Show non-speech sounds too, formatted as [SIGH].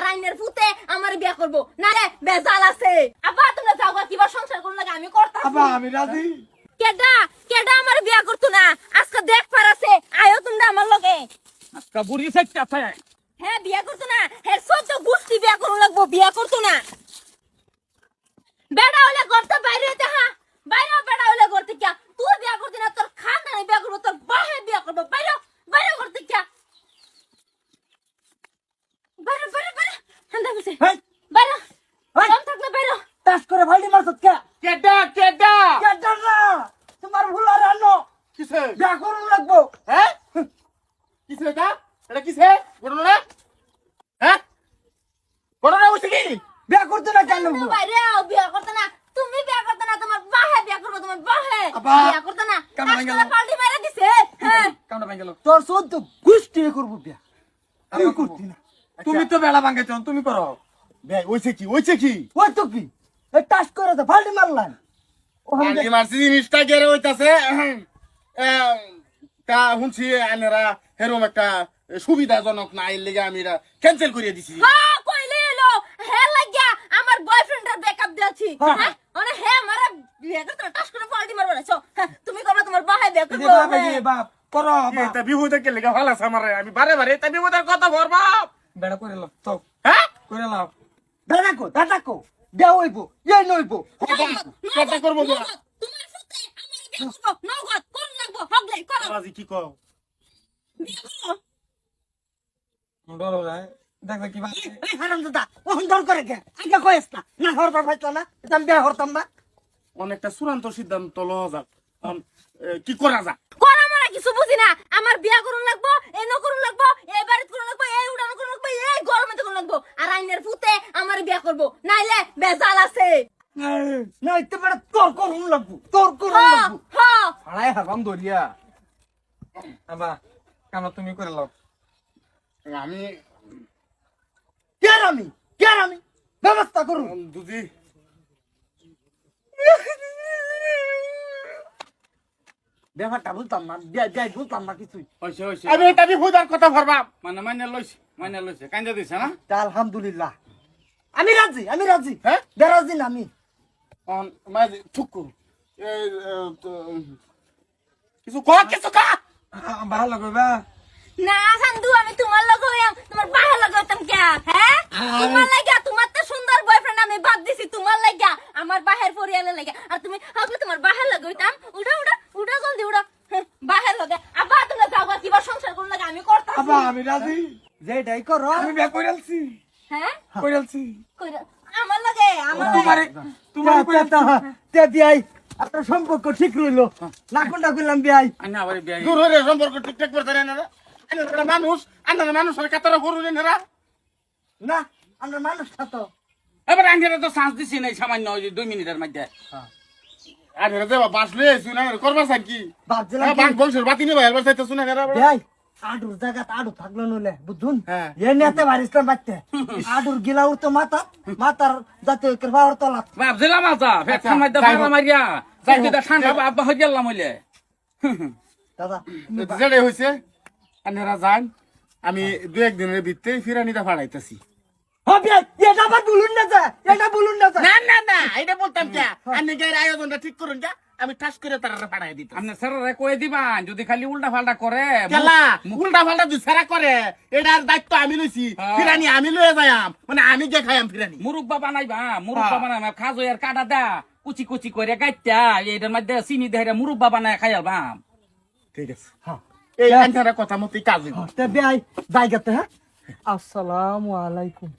আর আইনের ফুতে আমার বিয়া করব। না রে বেজাল আছে। আব্বা তোমরা যাও কিবা সংসার করুন লাগে আমি করতাম আবা আমি রাজি। কেডা কেডা আমার বিয়া করতো না? আজকে দেখ পারাছে আয়ো তোমরা আমার লগে। আজকা বুড়ি সাইটটা থাকে হ্যাঁ বিয়া করতো না। হ্যাঁ সদ্য গুষ্টি বিয়া করুন লাগবো বিয়া করতো না। বেড়া হলে করতে বাইরে হইতে হ্যাঁ। বাইরে বেড়া হলে করতে কিয়া তুই বিয়া করতে না তোর খানদানে বিয়া করব তোর বাহে বিয়া করব বাইরে হ, বাইরে করতে কিয়া বাইরে বাইরে বাইরে হান্দা গেছে হেই বাইরে হেই। কম থাকলে টাস করে ফাল্টি মারছত কে? কেডা কেডা? কেডার না? তোমার ভুল আর আনো। কিসে? বিয়া করুন লাগবো। হ্যাঁ? কিসে এটা? এটা কিসে? ঘটনা? হ্যাঁ? ঘটনা হচ্ছে কি? বিয়া করতে না কেন? বাইরে আও, বিয়া করতে না। তুমি বিয়া করতে না তোমার বাহে বিয়া করব তোমার বাহে। বিয়া করতে না। কেমন আজকে গেল? পাল্টি মারা দিছে হ্যাঁ। কামটা ভাই গেল তোর সদ্য গুষ্টি করব বিয়া। আমি করতি না। তুমি তো বেলা ভাঙাইছ তুমি করো। ভাই ওইছে কি? ওইছে কি? ওই তো কি? এই টাস করে তো ফাল্টি মারলাম। ওখানে মারছি জিনিসটা গেরে হইতাছে তা শুনছি আনেরা হেরম একটা সুবিধাজনক না এর লেগে আমি এটা ক্যান্সেল করিয়ে দিছি। হ্যাঁ কইলে এলো। হে লাগিয়া আমার বয়ফ্রেন্ডের ব্রেকআপ দিয়েছি হ্যাঁ। হ্যাঁ হে আমারে বিয়ে করতে না, করে পাল্টি মারবো না। তুমি করবে তোমার বাপ হ্যাঁ। বাপ করো এটা বিহুদের কে লেগে ভালো আছে আমার আমি বারে বারে এটা বিহুদের কথা ভরবা বেড়া করে লাও তো। হ্যাঁ? করে লাও দাদা কো দাদা কো। বিয়া হইব এই নইব। কথা করব না কি কও? ডর যায় কি এই হারাম দাদা ওহন দর করে কে আগে কইস না না হরবার পাইতো না এটা আমি বিয়া হরতাম না। অনেকটা চূড়ান্ত সিদ্ধান্ত লওয়া যাক। কি করা যাক? কিছু বুঝি না। আমার বিয়া করুন লাগবো এই ন করুন লাগবো এই বাড়িতে করুন লাগবো এই উড়ানো করুন লাগবো এই গরমে করুন লাগবো। আর আইনের ফুতে আমার বিয়া করব। নাইলে বেজাল আছে। না ইতে বড় তোর করুন লাগবো তোর করুন লাগবো। হ। ফাড়াই হাবাম দরিয়া আবা কামটা তুমি করে লাও। আমি কে আমি কে আমি ব্যবস্থা করুন। দুজি [LAUGHS] ব্যাপারটা বুঝতাম না বিয়া বিয়া বুঝতাম না কিছুই। হইছে হইছে। আমি এটা কথা মানে মানে লইছে মানে লইছে কান্দা দিছে না? তা আলহামদুলিল্লাহ। আমি রাজি আমি রাজি। হ্যাঁ? বেরাজি না আমি। অন থুকু এই, এ, তো, কিছু ক কিছু ক? ভালো কইবা না সান্দু আমি তোমার লগে হইয়াম তোমার বাহে লগে হইতাম কে হ্যাঁ? তোমার লাগা তোমার তো সুন্দর বয়ফ্রেন্ড আমি বাদ দিছি তোমার লাগা আমার বাহের পরিয়ালে লাগা আর তুমি হগলে তোমার বাহের লগে হইতাম উঠা উড়া। জলদি হ্যাঁ, বাহের আব্বা তুমি যাও কিবা সংসার করুন লাগে আমি করতাম। আবা আমি রাজি। যেটাই করো। আমি বিয়া কইরালছি। হ্যাঁ? কইরালছি। কইরা আমার লগে আমার তোমারে তোমারে কইরালছি তে বিয়াই আপনার সম্পর্ক ঠিক রইল। না কোনটা করলাম বিয়াই? আবার দূর হয়ে সম্পর্ক ঠিকঠাক করতে না মানুষ। আন্নারা মানুষ আর কাতারা গরু না না আমরা মানুষটা তো এবার আঙ্গেরে তো চান্স দিছি নাই সামান্য দুই মিনিটের মধ্যে। আর হেরে দেবা বাস লয়ে শুনা করবা সান কি ভাবছিলাম হ্যাঁ, বাঘ বংশের বাতি নিবা এবার চাইতে শুনা হেরা বিয়াই আডুর জায়গা আডু থাকল নলে বুঝুন হ্যাঁ। এ নেতে বারিস্তাম বাচ্চা আডুর গিলা উঠতো মাথা মাথার যাতে কৃপাওয়ার তলা ভাবছিলাম আচ্ছা ফের আচ্ছা, যাই পারা হোক। মারিয়া যাই দিদা ঠান্ডা আব্বা হয়ে গেলাম হইলে। দাদা যান আমি দু একদিনের ভিতরে ফিরানিটা ফাড়াইতেছি। এটা আবার বলুন না যা এটা বলুন না যা। না না না এটা বলতাম কে? আপনি গায়ের আয়োজনটা ঠিক করুন কে? আমি ঠাস করে তারা ফাড়াই দিতাম। আপনি স্যারেরা কয়ে দিবান যদি খালি উল্টা ফাল্টা করে কেলা উল্টা পাল্টা দুসারা করে এটার দায়িত্ব আমি লইছি। হ্যাঁ। ফিরানি আমি লয়ে যাইম মানে আমি যে খাইম ফিরানি? মুরুখ বাবা নাইবা মুরুখ হ্যাঁ। বাবা নাই খাজ আর কাটা দা। কুচি কুচি করে গাইতা এটার মধ্যে চিনি দেহে মুরুখ বাবা নাই খাইয়ালবাম ঠিক আছে। হ্যাঁ। এই কথা মতোই কাজ জায়গাতে হ্যাঁ। আসসালামু আলাইকুম।